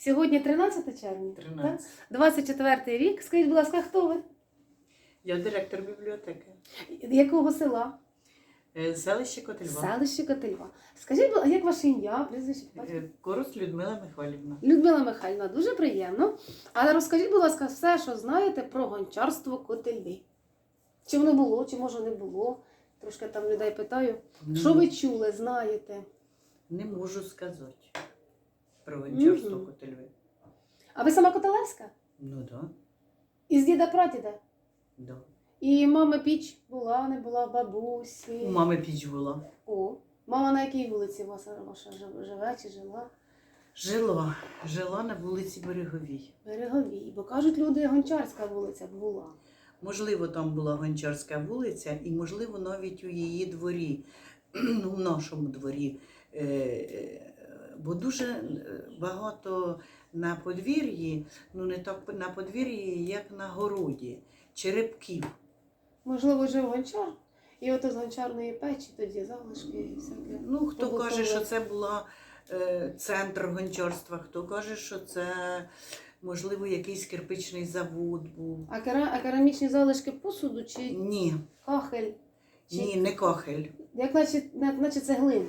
Сьогодні 13 червня. 13. 24 рік. Скажіть, будь ласка, хто ви? Я директор бібліотеки. Якого села? Е, Селище Котельва. Селище Котельва. Скажіть, будь ласка, як ваше ім'я, прізвище? Е, Корос Людмила Михайлівна. Людмила Михайлівна, дуже приємно. Але розкажіть, будь ласка, все, що знаєте про гончарство Котельві. Чи воно було, чи може не було? Трошки там людей питаю. Ну, Що ви чули, знаєте? Не можу сказати про гончарство Мгм. Котельви. А ви сама Котелевська? Ну да, Із діда прадіда? да. І мама піч була, не була, бабусі. У мами піч була. О, мама на якій вулиці ваша, ваша живе чи жила? Жила. Жила на вулиці Береговій. Береговій. Бо кажуть, люди Гончарська вулиця була. Можливо, там була гончарська вулиця, і можливо, навіть у її дворі, ну, в нашому дворі. Бо дуже е, багато на подвір'ї, ну не так на подвір'ї, як на городі, черепків. Можливо, жив гончар. І от з гончарної печі тоді залишки і всяке. Ну, хто Побутове. каже, що це була е, центр гончарства, хто каже, що це, можливо, якийсь кирпичний завод був. А, кера... а керамічні залишки посуду чи Ні, кахель? Чи... ні, не кохель. Як наче, на- наче це глина.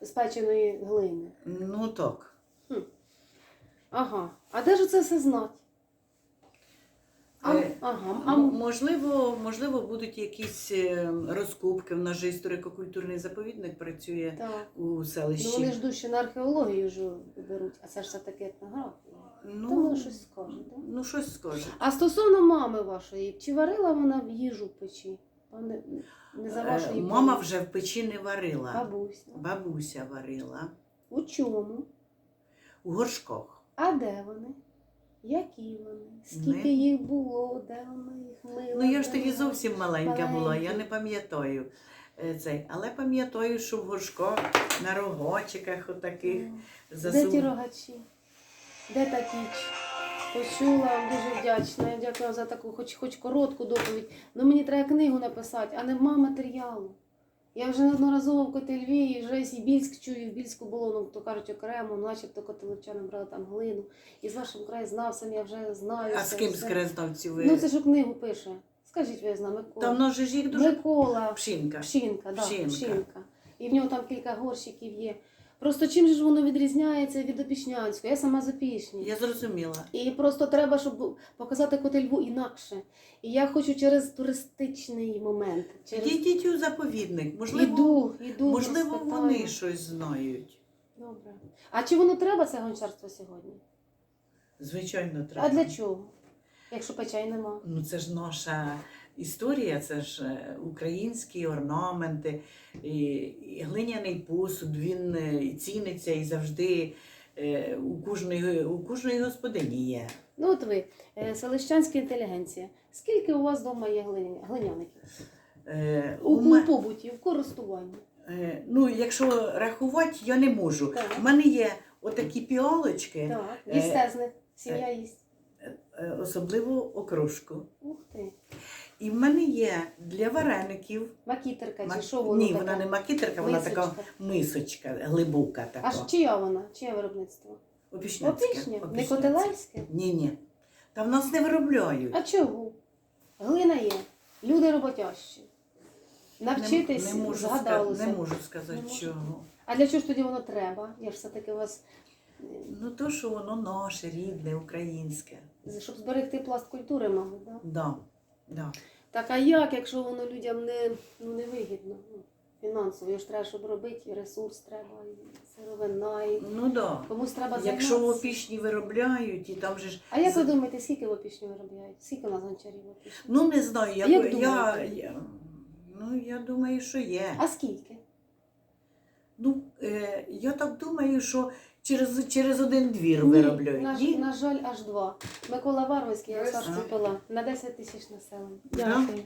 З печеної глини. Ну так. Ага. А де ж це все знати? А, Е, ага. А, Можливо, можливо, будуть якісь е, розкопки. В нас же історико-культурний заповідник працює так. у Ну, селищі. вони ж дужче на археологію ж беруть, а це ж все таки етнографія. Ну, То воно щось скаже, так? ну, щось скаже. А стосовно мами вашої, чи варила вона в їжу в печі? Пане, не за Е, вашої Мама пам'яті. вже в печі не варила. Бабуся. Бабуся варила У чому? у горшках. А де вони? Які вони? Скільки Ми- їх було, де вони їх мили? Ну я ж тоді зовсім маленька була, я не пам'ятаю е, цей. Але пам'ятаю, що в горшках на рогочиках отаких М. Де ті рогачі? Де та піч? Почула, дуже вдячна. Я дякую за таку, хоч, хоч коротку доповідь. Ну мені треба книгу написати, а нема матеріалу. Я вже неодноразово в Котельві, і вже і Більськ чую, в Більську було, ну то кажуть, окремо, начебто котелевчани брали там глину. І з вашим краєзнавцем я вже знаю. А з ким все. з краєзнавців ви? Ну це ж у книгу пише. Скажіть ви зна, Микола. Та воно ж їх дуже Микола. пшінка. Пшінка, да, Пшінка. пшінка. І в нього там кілька горщиків є. Просто чим же ж воно відрізняється від Опішнянського? Я сама з Опішні. Я зрозуміла. І просто треба, щоб показати Котельву інакше. І я хочу через туристичний момент. Через... Йдіть у заповідник. Можливо, Іду, іду. можливо вони щось знають. Добре. А чи воно треба це гончарство сьогодні? Звичайно, треба. А для чого? Якщо печей нема. Ну це ж наша історія, це ж е, українські орнаменти, і, і глиняний посуд, він е, і ціниться і завжди е, у кожної, у кожної господині є. Ну от ви, е, селищанська інтелігенція. Скільки у вас вдома є глиня- глиняників? Е, У, у ме- побуті, в користуванні. е, ну, якщо рахувати, я не можу. Так. У мене є отакі піалочки, Так, Е, їстезне. Сім'я їсть. е, особливо окрошку. Ух ти. І в мене є для вареників. Макітерка чи що воно Ні, вона не макітерка, вона така Мисочка. мисочка, глибока така. А ж чия вона? Чиє виробництво? Опішняцьке. Опішня? Не Опішняцьке. Котелевське? Ні, ні. Та в нас не виробляють. А чого? Глина є. Люди роботящі. Навчитись не, не можу, згадалося. ска- не можу сказати, Не можу. чого. А для чого ж тоді воно треба? Я ж все-таки вас, Ну то, що воно наше, рідне, українське. щоб зберегти пласт культури, мабуть, да? Да. Да. Так а як, якщо воно людям не, ну, не вигідно? Ну, фінансово, його ж треба, щоб робити, і ресурс треба, і сировина, і Ну да. комусь треба Якщо в займатися. опішні виробляють, і там же ж. А як ви думаєте, скільки в опішні виробляють? Скільки у нас гончарів в опішні? Ну не знаю, я, як я, думаєте? я, ну, я думаю, що є. А скільки? Ну, е, я так думаю, що через, через один двір Ні, виробляють. на, Ні? на жаль, аж два. Микола Варвицький, я Госарський пила, на 10 тисяч населення. Да? Дякую.